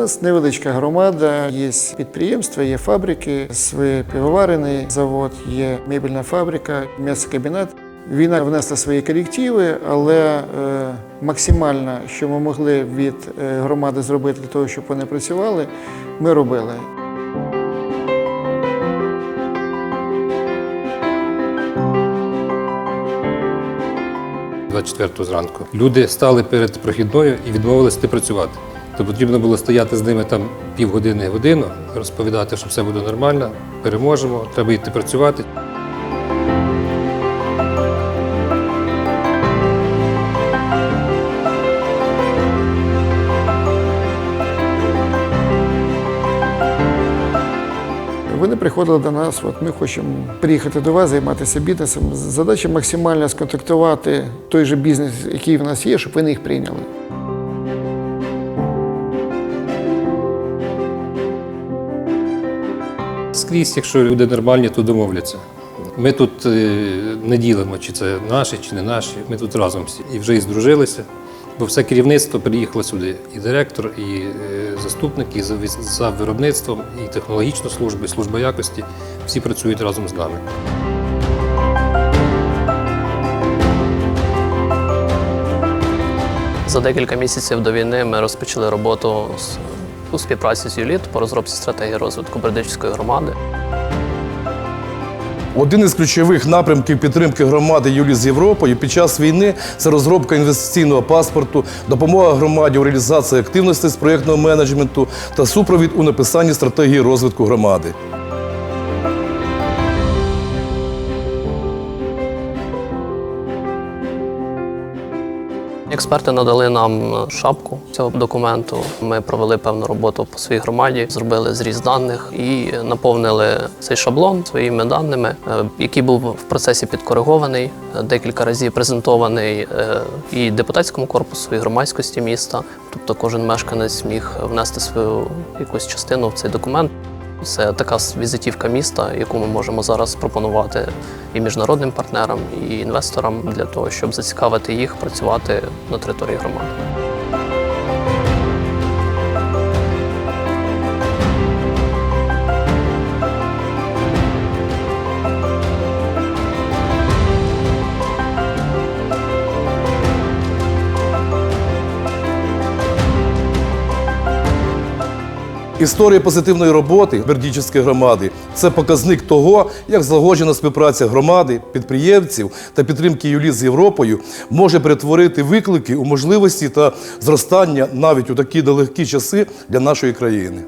нас невеличка громада, є підприємства, є фабрики, свій пивоварений завод, є мебельна фабрика, м'ясокомбінат. Війна внесла свої корективи, але е, максимально, що ми могли від е, громади зробити для того, щоб вони працювали, ми робили. 24 зранку. Люди стали перед прохідною і відмовилися працювати. То потрібно було стояти з ними там півгодини годину, розповідати, що все буде нормально, переможемо, треба йти працювати. Вони приходили до нас, от ми хочемо приїхати до вас, займатися бізнесом. Задача максимально сконтактувати той же бізнес, який в нас є, щоб вони їх прийняли. Скрізь, якщо люди нормальні, то домовляться. Ми тут е, не ділимо, чи це наші, чи не наші. Ми тут разом всі. І вже і здружилися, бо все керівництво приїхало сюди. І директор, і е, заступник, і за, виробництвом, і технологічну службу, і служба якості. Всі працюють разом з нами. За декілька місяців до війни ми розпочали роботу з- у співпраці з ЮЛІТ по розробці стратегії розвитку Бердичівської громади. Один із ключових напрямків підтримки громади Юлі з Європою під час війни це розробка інвестиційного паспорту, допомога громаді у реалізації активностей з проєктного менеджменту та супровід у написанні стратегії розвитку громади. Експерти надали нам шапку цього документу. Ми провели певну роботу по своїй громаді, зробили зріз даних і наповнили цей шаблон своїми даними, е, який був в процесі підкоригований, е, декілька разів презентований е, і депутатському корпусу, і громадськості міста. Тобто кожен мешканець міг внести свою якусь частину в цей документ. Це така візитівка міста, яку ми можемо зараз пропонувати і міжнародним партнерам, і інвесторам для того, щоб зацікавити їх працювати на території громади. Історія позитивної роботи Бердічівської громади це показник того, як злагоджена співпраця громади, підприємців та підтримки Юлі з Європою може перетворити виклики у можливості та зростання навіть у такі далекі часи для нашої країни.